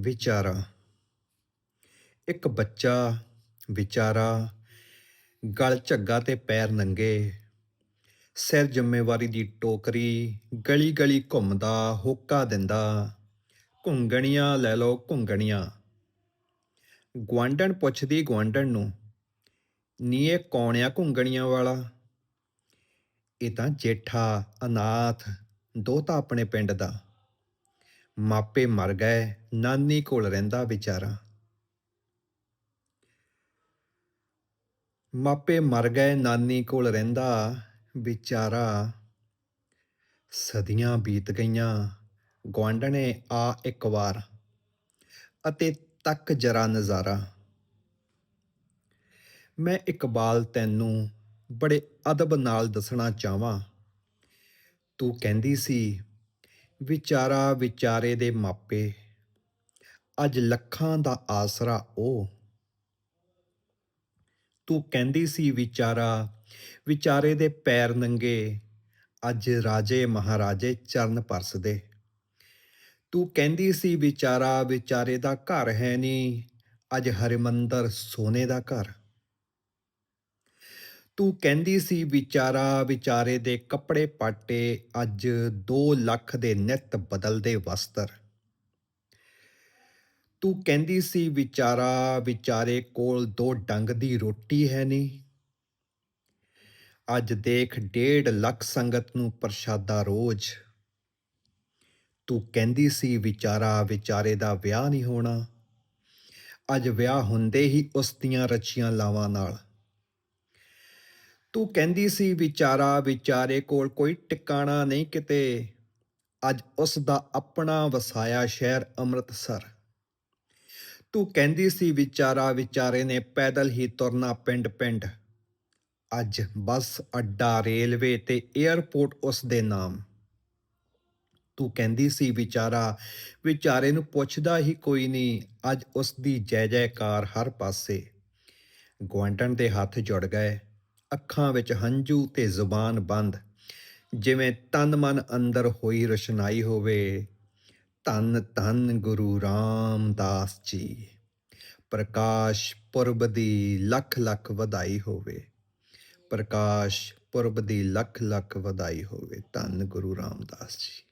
ਵਿਚਾਰਾ। ਇੱਕ ਬੱਚਾ ਵਿਚਾਰਾ ਗਲ ਝੱਗਾ ਤੇ ਪੈਰ ਨੰਗੇ, ਸਿਰ ਜ਼ਿੰਮੇਵਾਰੀ ਦੀ ਟੋਕਰੀ ਗਲੀ ਗਲੀ ਘੁੰਮਦਾ, ਹੋਕਾ ਦਿੰਦਾ, ਘੁੰਗਣੀਆਂ ਲੈ ਲਓ ਘੁੰਗਣੀਆਂ। ਗੁਆਂਢਣ ਪੁੱਛਦੀ ਗੁਆਂਢਣ ਨੂੰ, ਨੀ ਇਹ ਕੌਣ ਆ ਘੁੰਗਣੀਆਂ ਵਾਲਾ? ਇਹ ਤਾਂ ਜੇਠਾ, ਅਨਾਥ, ਦੋਤਾ ਆਪਣੇ ਪਿੰਡ ਦਾ। ਮਾਪੇ ਮਰ ਗਏ, ਨਾਨੀ ਕੋਲ ਰਹਿੰਦਾ ਵਿਚਾਰਾ। ਮਾਪੇ ਮਰ ਗਏ, ਨਾਨੀ ਕੋਲ ਰਹਿੰਦਾ ਵਿਚਾਰਾ। ਸਦੀਆਂ ਬੀਤ ਗਈਆਂ, ਗੁਆਂਢਣੇ ਆ ਇੱਕ ਵਾਰ ਅਤੇ ਤੱਕ ਜਰਾ ਨਜ਼ਾਰਾ। ਮੈਂ ਇਕਬਾਲ ਤੈਨੂੰ ਬੜੇ ਅਦਬ ਨਾਲ ਦੱਸਣਾ ਚਾਹਾਂ ਤੂੰ ਕਹਿੰਦੀ ਸੀ ਵਿਚਾਰਾ ਵਿਚਾਰੇ ਦੇ ਮਾਪੇ। ਅੱਜ ਲੱਖਾਂ ਦਾ ਆਸਰਾ ਉਹ। ਤੂੰ ਕਹਿੰਦੀ ਸੀ ਵਿਚਾਰਾ, ਵਿਚਾਰੇ ਦੇ ਪੈਰ ਨੰਗੇ, ਅੱਜ ਰਾਜੇ ਮਹਾਰਾਜੇ ਚਰਨ ਪਰਸਦੇ। ਤੂੰ ਕਹਿੰਦੀ ਸੀ ਵਿਚਾਰਾ, ਵਿਚਾਰੇ ਦਾ ਘਰ ਹੈ ਨਹੀਂ ਅੱਜ ਹਰਿਮੰਦਰ ਸੋਨੇ ਦਾ ਘਰ। ਤੂੰ ਕਹਿੰਦੀ ਸੀ ਵਿਚਾਰਾ ਵਿਚਾਰੇ ਦੇ ਕੱਪੜੇ ਪਾਟੇ, ਅੱਜ 2 ਲੱਖ ਦੇ ਨਿੱਤ ਬਦਲਦੇ ਵਸਤਰ। ਤੂੰ ਕਹਿੰਦੀ ਸੀ ਵਿਚਾਰਾ ਵਿਚਾਰੇ ਕੋਲ ਦੋ ਡੰਗ ਦੀ ਰੋਟੀ ਹੈ ਨਹੀਂ ਅੱਜ ਦੇਖ 1.5 ਲੱਖ ਸੰਗਤ ਨੂੰ ਪ੍ਰਸ਼ਾਦਾ ਰੋਜ਼। ਤੂੰ ਕਹਿੰਦੀ ਸੀ ਵਿਚਾਰਾ ਵਿਚਾਰੇ ਦਾ ਵਿਆਹ ਨਹੀਂ ਹੋਣਾ। ਅੱਜ ਵਿਆਹ ਹੁੰਦੇ ਹੀ ਉਸ ਦੀਆਂ ਰਚੀਆਂ ਲਾਵਾਂ ਨਾਲ। ਤੂੰ ਕਹਿੰਦੀ ਸੀ ਵਿਚਾਰਾ ਵਿਚਾਰੇ ਕੋਲ ਕੋਈ ਟਿਕਾਣਾ ਨਹੀਂ ਕਿਤੇ। ਅੱਜ ਉਸ ਦਾ ਆਪਣਾ ਵਸਾਇਆ ਸ਼ਹਿਰ ਅੰਮ੍ਰਿਤਸਰ। ਤੂੰ ਕਹਿੰਦੀ ਸੀ ਵਿਚਾਰਾ ਵਿਚਾਰੇ ਨੇ ਪੈਦਲ ਹੀ ਤੁਰਨਾ ਪਿੰਡ ਪਿੰਡ ਅੱਜ ਬੱਸ, ਅੱਡਾ, ਰੇਲਵੇ ਤੇ 에ਅਰਪੋਰਟ ਉਸ ਦੇ ਨਾਮ। ਤੂੰ ਕਹਿੰਦੀ ਸੀ ਵਿਚਾਰਾ ਵਿਚਾਰੇ ਨੂੰ ਪੁੱਛਦਾ ਹੀ ਕੋਈ ਨਹੀਂ। ਅੱਜ ਉਸ ਦੀ ਜੈ ਜੈਕਾਰ ਹਰ ਪਾਸੇ। ਗੁਆਂਢਣ ਦੇ ਹੱਥ ਜੁੜ ਗਏ। ਅੱਖਾਂ ਵਿੱਚ ਹੰਝੂ ਤੇ ਜ਼ੁਬਾਨ ਬੰਦ। ਜਿਵੇਂ ਤਨ ਮਨ ਅੰਦਰ ਹੋਈ ਰਸ਼ਨਾਈ ਹੋਵੇ, ਧੰਨ ਧੰਨ ਗੁਰੂ ਰਾਮਦਾਸ ਜੀ। ਪ੍ਰਕਾਸ਼ ਪੁਰਬ ਦੀ ਲੱਖ ਲੱਖ ਵਧਾਈ ਹੋਵੇ। ਪ੍ਰਕਾਸ਼ ਪੁਰਬ ਦੀ ਲੱਖ ਲੱਖ ਵਧਾਈ ਹੋਵੇ। ਧੰਨ ਗੁਰੂ ਰਾਮਦਾਸ ਜੀ।